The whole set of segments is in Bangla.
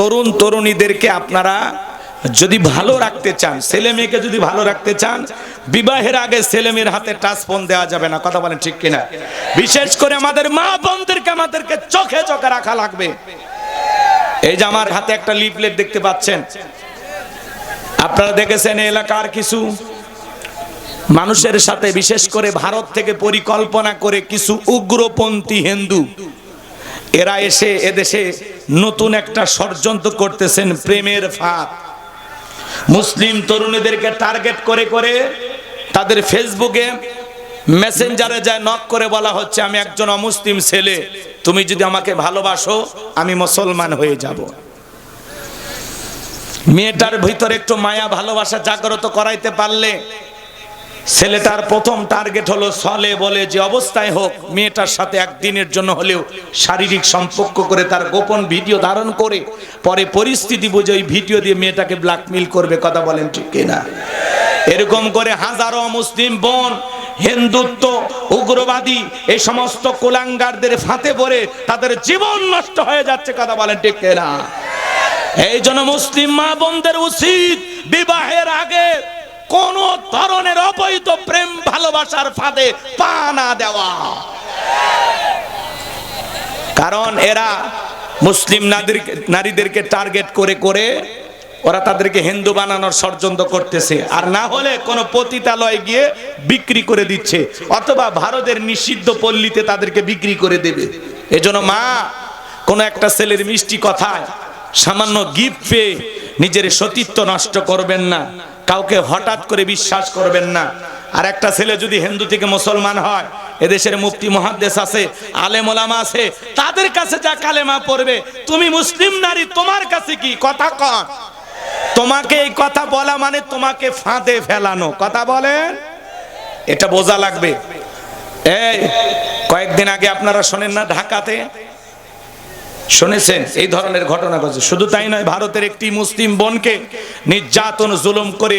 তরুণ তরুণীদেরকে আপনারা যদি ভালো রাখতে চান, ছেলে মেয়েকে যদি ভালো রাখতে চান, বিবাহের আগে ছেলে মেয়ের হাতে টাচ ফোন দেওয়া যাবে না, কথা বলেন ঠিক কিনা? বিশেষ করে আমাদের মা বোনদেরকে আমাদেরকে চোখে চোখে রাখা লাগবে। এই যে আমার হাতে একটা লিফলেট দেখতে পাচ্ছেন। আপনারা দেখেছেন এলাকার কিছু মানুষের সাথে, বিশেষ করে ভারত থেকে পরিকল্পনা করে কিছু উগ্রপন্থী হিন্দু এরা এসে এদেশে নতুন একটা ষড়যন্ত্র করতেছেন প্রেমের ফাঁদ। মুসলিম তরুণীদেরকে টার্গেট করে করে তাদের ফেসবুকে মেসেঞ্জারে যায় নক করে বলা হচ্ছে, আমি একজন অমুসলিম ছেলে, তুমি যদি আমাকে ভালোবাসো, আমি মুসলমান হয়ে যাব। মেয়েটার ভিতরে একটু মায়া ভালোবাসা জাগ্রত করাইতে পারলে ছেলেটার প্রথম টার্গেট হলো সলে বলে যে অবস্থায় হোক, মেয়েটার সাথে একদিনের জন্য হলেও শারীরিক সম্পর্ক করে তার গোপন ভিডিও ধারণ করে, পরে পরিস্থিতি বুঝে ওই ভিডিও দিয়ে মেয়েটাকে ব্ল্যাকমেল করবে, কথা বলেন ঠিক কিনা? এরকম করে হাজারো মুসলিম বোন, হিন্দুত্ব, উগ্রবাদী, এই সমস্ত কুলাঙ্গারদের ফাঁতে পড়ে তাদের জীবন নষ্ট হয়ে যাচ্ছে, কথা বলেন ঠিক কিনা? এই জন্য মুসলিম মা বোনদের উচিত বিবাহের আগে কোন ধরনের অবৈধ প্রেম ভালোবাসার ফাঁদে পা না দেওয়া। কারণ এরা মুসলিম নারীদেরকে টার্গেট করে করে ওরা তাদেরকে হিন্দু বানানোর ষড়যন্ত্র করতেছে। আর না হলে কোনো পতিতালয়ে গিয়ে বিক্রি করে দিচ্ছে, অথবা ভারতের নিষিদ্ধ পল্লীতে তাদেরকে বিক্রি করে দেবে। এজন্য মা, কোনো একটা ছেলের মিষ্টি কথায় সামান্য গিফট পেয়ে নিজের সতীত্ব নষ্ট করবেন না। কাউকে হঠাৎ করে বিশ্বাস করবেন না। আর একটা ছেলে যদি হিন্দু থেকে মুসলমান হয়, এদেশের মুফতি মহাদ্দেশ আছে, আলেম ওলামা আছে, তাদের কাছে যা কালেমা পড়বে, তুমি মুসলিম নারী, তোমার কাছে কি? কথা কন। তোমাকে এই কথা বলা মানে তোমাকে ফাঁদে ফেলানো। কথা বলেন। এটা বোঝা লাগবে। এই, কয়েকদিন আগে আপনারা শোনেন না ঢাকাতে? শুনেছেন? এই ধরনের ঘটনা ঘটছে। শুধু তাই নয়, ভারতের একটি মুসলিম বোনকে নির্যাতন, জুলুম করে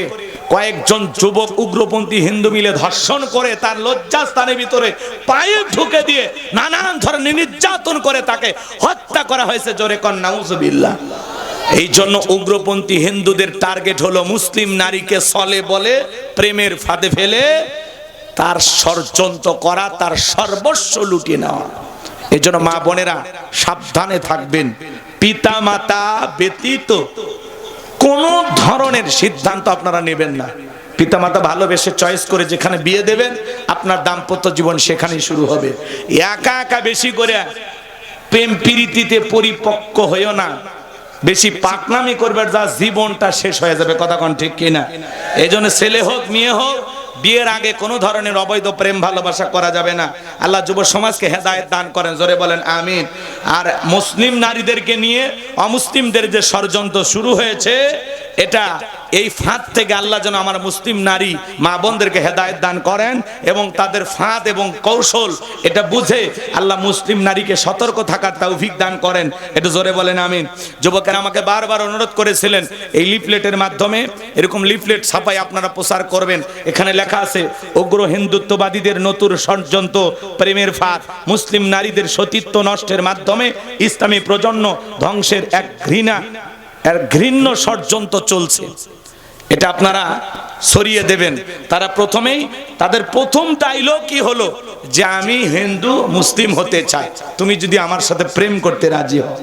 কয়েকজন যুবক উগ্রপন্থী হিন্দু মিলে ধর্ষণ করে, তার লজ্জাস্থানের ভিতরে পায়ে ঢুকে দিয়ে নানান ধরনের নির্যাতন করে তাকে হত্যা করা হয়েছে। জোরে কন, নাউজুবিল্লাহ। এই জন্য উগ্রপন্থী হিন্দুদের টার্গেট হলো মুসলিম নারীকে সলে বলে, প্রেমের ফাঁদে ফেলে, তার ষড়যন্ত্র করা, তার সর্বস্ব লুটিয়ে নেওয়া। এই জন্য মা বোনেরা সাবধানে থাকবেন। পিতা মাতা ব্যতীত কোন ধরনের সিদ্ধান্ত আপনারা নেবেন না। পিতা মাতা ভালোবেসে চয়েস করে যেখানে বিয়ে দেবেন, আপনার দাম্পত্য জীবন সেখানেই শুরু হবে। একা একা বেশি করে প্রেম প্রীতিতে পরিপক্ক হয়েও না। বেশি পাকনামি করবে, যা জীবনটা শেষ হয়ে যাবে। কথা কোন ঠিক কিনা? এই জন্য ছেলে হোক, মেয়ে হোক, বিয়ের আগে কোনো ধরনের অবৈধ প্রেম ভালোবাসা করা যাবে না। আল্লাহ যুব সমাজকে হেদায়ত দান করেন, জোরে বলেন, আমিন। আর মুসলিম নারীদেরকে নিয়ে অমুসলিমদের যে ষড়যন্ত্র শুরু হয়েছে, এটা এই ফাঁদ থেকে আল্লাহ যেন আমার মুসলিম নারী মা বোনদেরকে হেদায়ত দান করেন এবং তাদের ফাঁদ এবং কৌশল এটা বুঝে আল্লাহ মুসলিম নারীকে সতর্ক থাকার তা তৌফিক দান করেন। এটা জোরে বলেন, আমিন। যুবকেরা আমাকে বারবার অনুরোধ করেছিলেন এই লিফলেটের মাধ্যমে, এরকম লিফলেট ছাপাই আপনারা প্রচার করবেন। এখানে লেখা আছে, উগ্র হিন্দুত্ববাদীদের নতুন ষড়যন্ত্র, প্রেমের ফাঁদ, মুসলিম নারীদের সতীত্ব নষ্টের মাধ্যমে ইসলামী প্রজন্ম ধ্বংসের এক ঘৃণা এর ঘৃণ্য ষড়যন্ত্র চলছে। এটা আপনারা সরিয়ে দেবেন। তারা প্রথমেই তাদের প্রথম ডাইলগ কি হলো? যে আমি হিন্দু, মুসলিম হতে চাই। তুমি যদি আমার সাথে প্রেম করতে রাজি হও।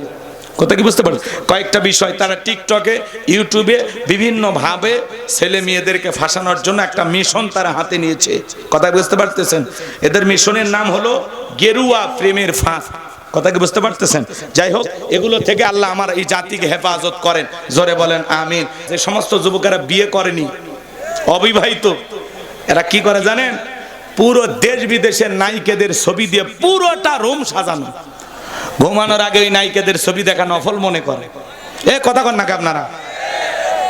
কথা কি বুঝতে পারছ কয়েকটা বিষয়, তারা টিকটকে ইউটিউবে বিভিন্নভাবে ছেলে মেয়েদেরকে ফাঁসানোর জন্য একটা মিশন তারা হাতে নিয়েছে। কথা বুঝতে পারতেছেন? এদের মিশনের নাম হলো গেরুয়া প্রেমের ফাঁস কথা কি বুঝতে পারতেছেন? যাই হোক, এগুলো থেকে আল্লাহ আমার এই জাতিকে হেফাজত করেন। জোরে বলেন, আমিন। যে সমস্ত যুবকেরা বিয়ে করেনি, অবিবাহিত, এরা কি করে জানেন? পুরো দেশ বিদেশের নায়িকাদের ছবি দিয়ে পুরোটা রুম সাজানো। ঘুমানোর আগে ওই নায়িকাদের ছবি দেখা নফল মনে করে। এ, কথা কন নাকি আপনারা?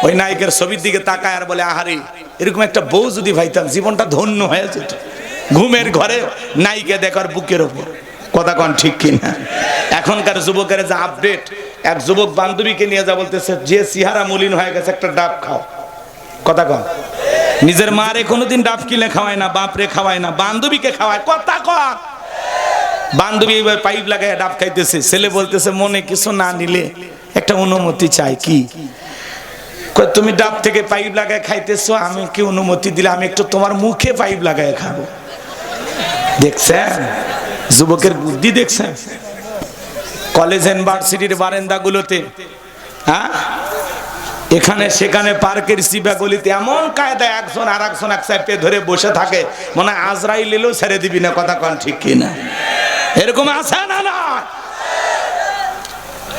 ওই নায়িকের ছবির দিকে তাকায় আর বলে, আহারে, এরকম একটা বউ যদি ভাইতাম, জীবনটা ধন্য হয়ে যেত। ঘুমের ঘরে নায়িকা দেখার বুকের ওপর। কথা কন ঠিক কিনা? এখনকার যুবকের যে আপডেট এক যুবক বান্ধবীকে নিয়ে যা বলতেছে, যে সিহারা মলিন হয়ে গেছে, একটা ডাব খাও। কথা কন। নিজের মারে কোনোদিন ডাব কিনে খাওয়ায় না, বাপরে খাওয়ায় না, বান্ধবীকে খাওয়ায়। কথা কন। বান্ধবী এবার পাইপ লাগায় ডাব খাইতেছে। ছেলে বলতেছে, মনে কিছু না নিলে একটা অনুমতি চাই, কি? তুমি ডাব থেকে পাইপ লাগায় খাইতেছো, আমি কি অনুমতি দিলে? আমি একটু তোমার মুখে পাইপ লাগায় খাব। দেখছেন? যুবকের বুদ্ধি দেখছেন? কলেজ ইউনিভার্সিটির বারান্দাগুলোতে হ্যাঁ? এখানে সেখানে পার্কের সিবা গলিতে এমন কায়দায় একজন আর একজন এক সাইডে ধরে বসে থাকে, মনে হয় আজরাইল এলেও ছেড়ে দিবি না, কথা কন ঠিক কি না এরকম আছে না না?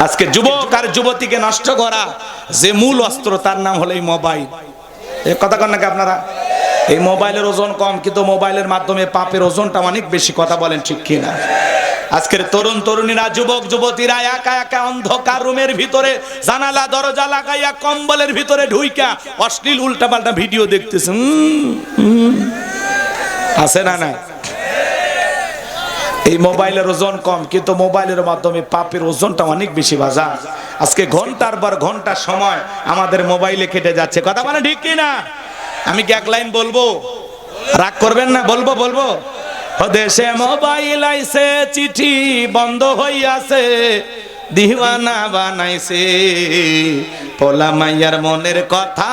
আজকে যুবক আর যুবতীকে নষ্ট করা যে মূল অস্ত্র, তার নাম হলো এই মোবাইল। এ কথা কন নাকি আপনারা? এই মোবাইলের ওজন কম, কিন্তু মোবাইলের মাধ্যমে পাপের ওজনটা অনেক বেশি, কথা বলেন ঠিক কি না আজকের তরুণ তরুণীরা, যুবক, যুবতীরা, একা একা অন্ধকার রুমের ভিতরে, জানালা, দরজা লাগাইয়া কম্বলের ভিতরে ঢুইকা অশ্লীল উল্টাপাল্টা ভিডিও দেখতেছে। আছে না না এই মোবাইলের ওজন কম, কিন্তু মোবাইলের মাধ্যমে পাপের ওজনটা অনেক বেশি বাজা। আজকে ঘণ্টার পর ঘণ্টা সময় আমাদের মোবাইলে কেটে যাচ্ছে, কথা মানে ঠিক কি না আমি কি এক লাইন বলব? রাগ করবেন না? বলব বলব? দেশে মোবাইল আইছে, চিঠি বন্ধ হইয়াছে, দিওয়ানা বানাইছে। পোলা মাইয়ার মনের কথা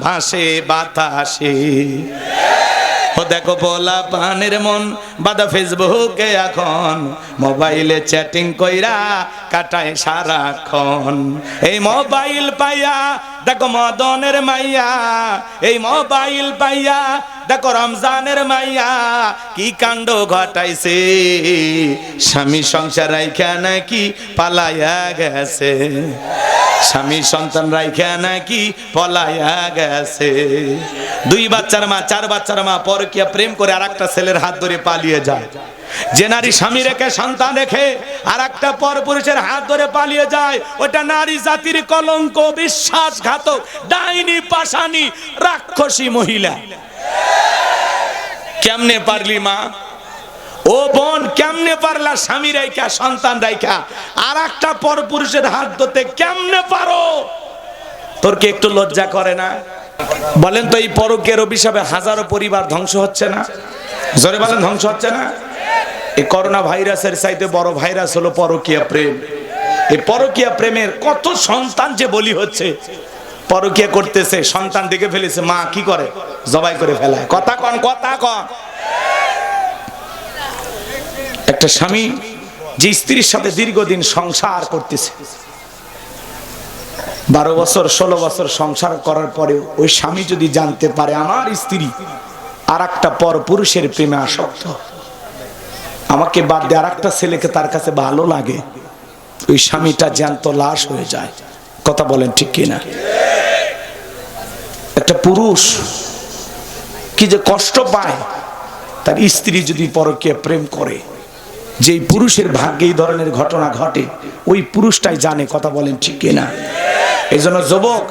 ভাসে বাতাসে। ও দেখো পোলা পানের মন বাদা ফেসবুকে এখন। মোবাইলে চ্যাটিং কইরা কাটায় সারাক্ষণ। এই মোবাইল পাইয়া, দেখো মদনের মাইয়া, এই মোবাইল পাইয়া দেখো রমজানের মাইয়া কি কাণ্ড ঘটাইছে? স্বামী সংসার রাইখা নাকি পালাইয়া গেছে? স্বামী সন্তান রাইখা নাকি পলাইয়া গেছে? দুই বাচ্চার মা, চার বাচ্চার মা পরকিয়া প্রেম করে আর একটা ছেলের হাত ধরে পালিয়ে যায়। যে নারী স্বামী রেখে, সন্তান রেখে আর একটা পর পুরুষের হাত ধরে পালিয়ে যায়, ওটা নারী জাতির কলঙ্ক, বিশ্বাসঘাতক, ডাইনি পাশানি রাক্ষসী মহিলা। কেমনে পারলি মা? ও বোন, কেমনে পারলা স্বামী রাইখা, সন্তান রাইখা? আর একটা পর পুরুষের হাত ধরতে কেমনে পারো? তোর কি একটু লজ্জা করে না? বলেন তো, এই পরকের অভিশাপে হাজারো পরিবার ধ্বংস হচ্ছে না? জোরে বলেন, ধ্বংস হচ্ছে না? এই করোনা ভাইরাসের চাইতে বড় ভাইরাস হলো পরকীয়া প্রেম। এই পরকীয়া প্রেমের কত সন্তান যে বলি হচ্ছে? পরকীয়া করতেছে, সন্তান দেখে ফেলেছে, মা কি করে? জবাই করে ফেলায়। কথা কন কথা কন। একটা স্বামী যে স্ত্রীর সাথে দীর্ঘদিন সংসার করতেছে, বারো বছর, ষোলো বছর সংসার করার পরেও ওই স্বামী যদি জানতে পারে, আমার স্ত্রী আর একটা পর পুরুষের প্রেমে আসক্ত। আমাকে বাদ দিয়ে আর একটা ছেলেকে তার কাছে ভালো লাগে। ওই স্বামীটা জ্যান্ত লাশ হয়ে যায়। কথা বলেন ঠিক কিনা? একটা পুরুষ কি যে কষ্ট পায়, তার স্ত্রী যদি পরকে প্রেম করে, যেই পুরুষের ভাগ্যে এই ধরনের ঘটনা ঘটে, ওই পুরুষটাই জানে কথা বলেন ঠিক কিনা। এই জন্য যুবক,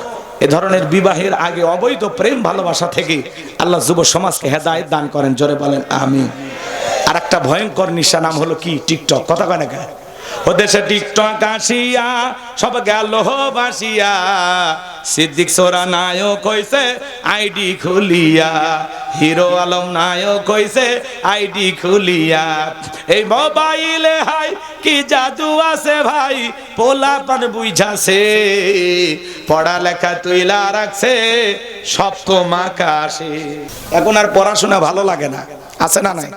এ ধরনের বিবাহের আগে অবৈধ প্রেম ভালোবাসা থেকে আল্লাহ যুব সমাজকে হেদায়ত দান করেন, জোরে বলেন আমি আর একটা ভয়ঙ্কর নিশা নাম হলো কি? টিকটক, কথা কয় না গায়ে ও দেশে টিকটক আসিয়া, সব গেল বাসিয়া। সিদ্দিক সোরা নায়ক হইছে, আইডি খুলিয়া। হিরো আলম নায়ক হইছে, আইডি খুলিয়া। এই মোবাইলে হাই, কি জাদু আছে ভাই, পোলা পান বুঝাছে। পড়ালেখা তুইলা রাখছে সপ্তম আকাশে এখন আর পড়াশোনা ভালো লাগে না, আছে না নাই?